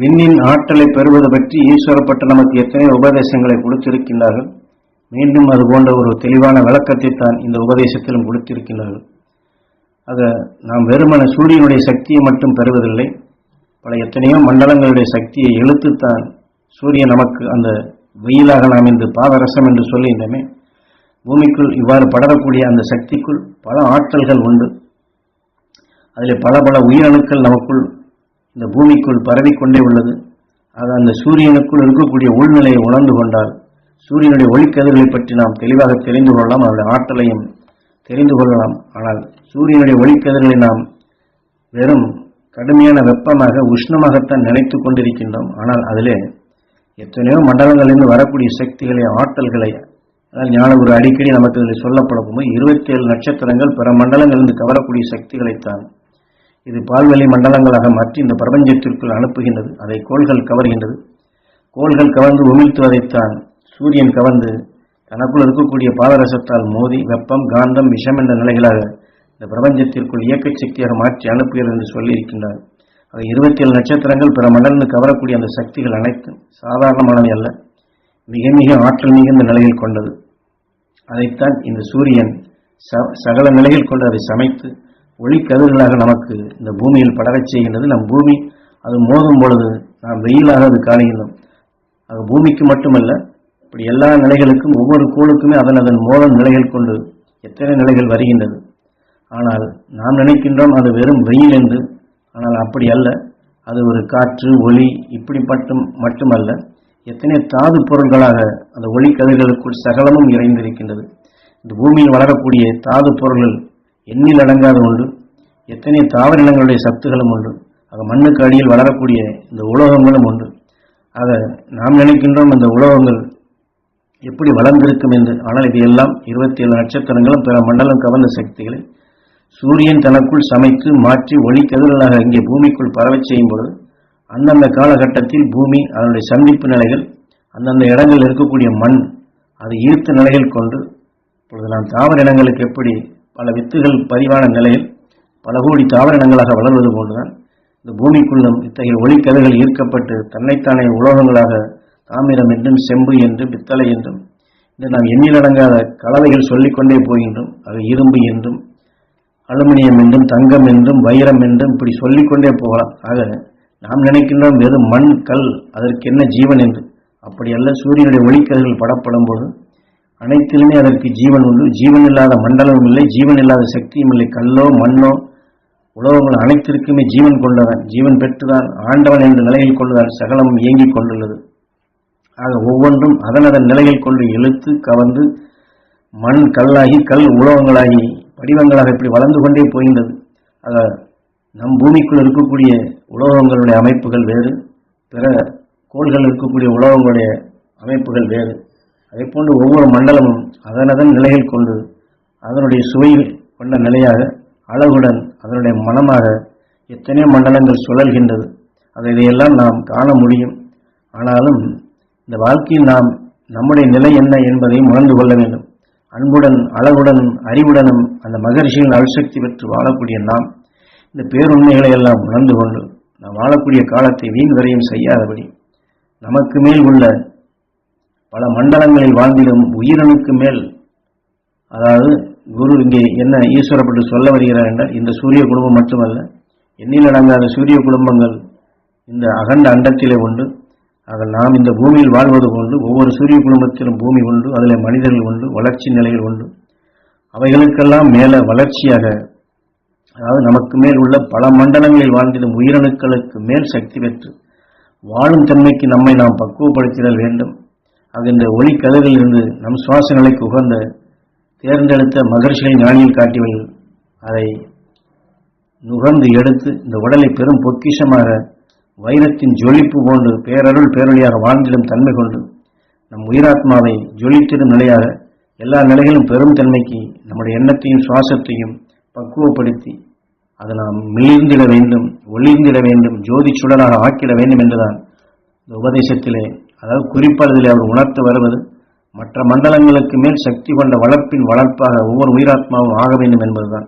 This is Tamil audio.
விண்ணின் ஆற்றலை பெறுவது பற்றி ஈஸ்வரப்பட்ட நமக்கு எத்தனை உபதேசங்களை கொடுத்திருக்கின்றார்கள். மீண்டும் அது போன்ற ஒரு தெளிவான விளக்கத்தை தான் இந்த உபதேசத்திலும் கொடுத்திருக்கின்றார்கள். ஆக நாம் வெறுமன சூரியனுடைய சக்தியை மட்டும் பெறுவதில்லை. பல எத்தனையோ மண்டலங்களுடைய சக்தியை இழுத்துத்தான் சூரியன் நமக்கு அந்த வெயிலாக நாம் இன்று பாதரசம் என்று சொல்லுகின்றமே பூமிக்குள் இவ்வாறு படரக்கூடிய அந்த சக்திக்குள் பல ஆற்றல்கள் உண்டு. அதில் பல பல உயிரணுக்கள் நமக்குள் இந்த பூமிக்குள் பரவிக்கொண்டே உள்ளது. ஆக அந்த சூரியனுக்குள் இருக்கக்கூடிய உள்நிலையை உணர்ந்து கொண்டால் சூரியனுடைய ஒளிக்கதிர்களை பற்றி நாம் தெளிவாக தெரிந்து கொள்ளலாம் அவருடைய ஆற்றலையும் தெரிந்து கொள்ளலாம். ஆனால் சூரியனுடைய ஒளிக்கதிர்களை நாம் வெறும் கடுமையான வெப்பமாக உஷ்ணமாகத்தான் நினைத்து கொண்டிருக்கின்றோம். ஆனால் அதிலே எத்தனையோ மண்டலங்களிலிருந்து வரக்கூடிய சக்திகளை ஆற்றல்களை அதாவது ஞானகுரு அடிக்கடி நமக்கு இதில் சொல்லப்படும் போது இருபத்தி ஏழு நட்சத்திரங்கள் பிற மண்டலங்களிலிருந்து கவரக்கூடிய சக்திகளைத்தான் இது பால்வெளி மண்டலங்களாக மாற்றி இந்த பிரபஞ்சத்திற்குள் அனுப்புகின்றது. அதை கோள்கள் கவர்கின்றது. கோள்கள் கவர்ந்து உமிழ்த்துவதைத்தான் சூரியன் கவர்ந்து தனக்குள் இருக்கக்கூடிய பாதரசத்தால் மோதி வெப்பம் காந்தம் விஷம் என்ற நிலைகளாக இந்த பிரபஞ்சத்திற்குள் இயக்க சக்தியாக மாற்றி அனுப்புகிறது என்று சொல்லியிருக்கின்றார். அது இருபத்தி ஏழு நட்சத்திரங்கள் பிற மண்டலங்கள் கவரக்கூடிய அந்த சக்திகள் அனைத்தும் சாதாரணமானவை அல்ல மிக மிக ஆற்றல் மிகுந்த நிலையில் கொண்டது. அதைத்தான் இந்த சூரியன் ச- சகல நிலையில் கொண்டு அதை சமைத்து ஒளிக்கதிர்களாக நமக்கு இந்த பூமியில் படரச் செய்கின்றது. நம் பூமி அது மோதும் பொழுது நாம் வெயிலாக அது காணுகின்றோம். அது பூமிக்கு மட்டுமல்ல இப்படி எல்லா நிலைகளுக்கும் ஒவ்வொரு கோளுக்குமே அதன் அதன் மோதல் நிலைகள் கொண்டு எத்தனை நிலைகள் வருகின்றது. ஆனால் நாம் நினைக்கின்றோம் அது வெறும் வெயில் என்று. ஆனால் அப்படி அல்ல. அது ஒரு காற்று ஒளி இப்படி மட்டும் மட்டுமல்ல. எத்தனை தாது பொருள்களாக அந்த ஒளி கதிர்களுக்குள் சகலமும் இறைந்திருக்கின்றது. இந்த பூமியில் வளரக்கூடிய தாது பொருள்கள் எண்ணில் அடங்காத உண்டு எத்தனை தாவர இனங்களுடைய சத்துகளும் உண்டு ஆக மண்ணுக்கு அடியில் வளரக்கூடிய இந்த உலோகங்களும் உண்டு ஆக நாம் நினைக்கின்றோம் இந்த உலோகங்கள் எப்படி வளர்ந்திருக்கும் என்று. ஆனால் இது எல்லாம் இருபத்தி ஏழு நட்சத்திரங்களும் பிற மண்டலம் கவர்ந்த சக்திகளை சூரியன் தனக்குள் சமைத்து மாற்றி ஒளி கதிர்களாக இங்கே பூமிக்குள் பரவச் செய்யும் பொழுது அந்தந்த காலகட்டத்தில் பூமி அதனுடைய சந்திப்பு நிலைகள் அந்தந்த இடங்களில் இருக்கக்கூடிய மண் அது ஈர்த்த நிலைகள் கொண்டு இப்பொழுது நாம் தாவர இனங்களுக்கு எப்படி பல வித்துகள் பதிவான நிலையில் பல கோடி தாவரங்களாக வளர்வது போன்றுதான். இந்த பூமிக்குள்ளும் இத்தகைய ஒளிக்கதிர்கள் ஈர்க்கப்பட்டு தன்னைத்தானே உலோகங்களாக தாமிரம் என்றும் செம்பு என்றும் பித்தளை என்றும் இந்த நாம் எண்ணிலடங்காத கலவைகள் சொல்லிக்கொண்டே போகின்றோம். அது இரும்பு என்றும் அலுமினியம் என்றும் தங்கம் என்றும் வைரம் என்றும் இப்படி சொல்லிக்கொண்டே போகலாம். ஆக நாம் நினைக்கின்றோம் வெறும் மண் கல் அதற்கு என்ன ஜீவன் என்று. அப்படி அல்ல சூரியனுடைய ஒளிக்கதிர்கள் படப்படும் பொழுது அனைத்திலுமே அதற்கு ஜீவன் உண்டு. ஜீவன் இல்லாத மண்டலமும் இல்லை. ஜீவன் இல்லாத சக்தியும் இல்லை. கல்லோ மண்ணோ உலகங்கள் அனைத்திற்குமே ஜீவன் கொண்டவன் ஜீவன் பெற்றுதான் ஆண்டவன் என்ற நிலையில் கொண்டுதான் சகலமும் இயங்கிக் கொண்டுள்ளது. ஆக ஒவ்வொன்றும் அதன் அதன் நிலையில் கொண்டு இழுத்து கவர்ந்து மண் கல்லாகி கல் உலோகங்களாகி வடிவங்களாக இப்படி வளர்ந்து கொண்டே போகின்றது. ஆக நம் பூமிக்குள் இருக்கக்கூடிய உலோகங்களுடைய அமைப்புகள் வேறு பிற கோள்கள் இருக்கக்கூடிய உலோகங்களுடைய அமைப்புகள் வேறு. அதே போன்று ஒவ்வொரு மண்டலமும் அதனதன் நிலைகள் கொண்டு அதனுடைய சுவை கொண்ட நிலையாக அழகுடன் அதனுடைய மனமாக எத்தனையோ மண்டலங்கள் சுழல்கின்றது. அதை இதையெல்லாம் நாம் காண முடியும். ஆனாலும் இந்த வாழ்க்கையில் நாம் நம்முடைய நிலை என்ன என்பதையும் உணர்ந்து கொள்ள வேண்டும். அன்புடன் அழகுடன் அறிவுடனும் அந்த மகர்ஷியின் அழுசக்தி பெற்று வாழக்கூடிய நாம் இந்த பேருண்மைகளை எல்லாம் உணர்ந்து கொண்டு நாம் வாழக்கூடிய காலத்தை வீண் வரையும் செய்யாதபடி நமக்கு மேல் உள்ள பல மண்டலங்களில் வாழ்ந்திடும் உயிரணுக்கு மேல் அதாவது குரு இங்கே என்ன ஈஸ்வரப்பட்டு சொல்ல வருகிறார் என்றால் இந்த சூரிய குடும்பம் மட்டுமல்ல எண்ணில் அடங்காத சூரிய குடும்பங்கள் இந்த அகண்ட அண்டத்திலே உண்டு. ஆக நாம் இந்த பூமியில் வாழ்வது கொண்டு ஒவ்வொரு சூரிய குடும்பத்திலும் பூமி உண்டு அதில் மனிதர்கள் உண்டு வளர்ச்சி நிலைகள் உண்டு. அவைகளுக்கெல்லாம் மேலே வளர்ச்சியாக அதாவது நமக்கு மேல் உள்ள பல மண்டலங்களில் வாழ்ந்திடும் உயிரணுக்களுக்கு மேல் சக்தி பெற்று வாழும் தன்மைக்கு நம்மை நாம் பக்குவப்படுத்திடல் வேண்டும். ஆக இந்த ஒளி கதிரிலிருந்து நம் சுவாச நிலைக்கு உகந்த தேர்ந்தெடுத்த மகர்ஷிகள் ஞானியில் காட்டியவர்கள் அதை நுகர்ந்து எடுத்து இந்த உடலை பெரும் பொக்கிஷமாக வைரத்தின் ஜொலிப்பு போன்று பேரருள் பேரொழியாக வாழ்ந்திடும் தன்மை கொண்டு நம் உயிராத்மாவை ஜொலித்திடும் நிலையாக எல்லா நிலைகளும் பெரும் தன்மைக்கு நம்முடைய எண்ணத்தையும் சுவாசத்தையும் பக்குவப்படுத்தி அதை நாம் மிளிர்ந்திட வேண்டும் ஒளிர்ந்திட வேண்டும் ஜோதி சுடராக ஆக்கிட வேண்டும் என்றுதான் இந்த உபதேசத்திலே அதாவது குறிப்பளவிலே அவர் உணர்த்து வருவது மற்ற மண்டலங்களுக்கு மேல் சக்தி கொண்ட வளர்ப்பின் வளர்ப்பாக ஒவ்வொரு உயிராத்மாவும் ஆக வேண்டும் என்பதுதான்.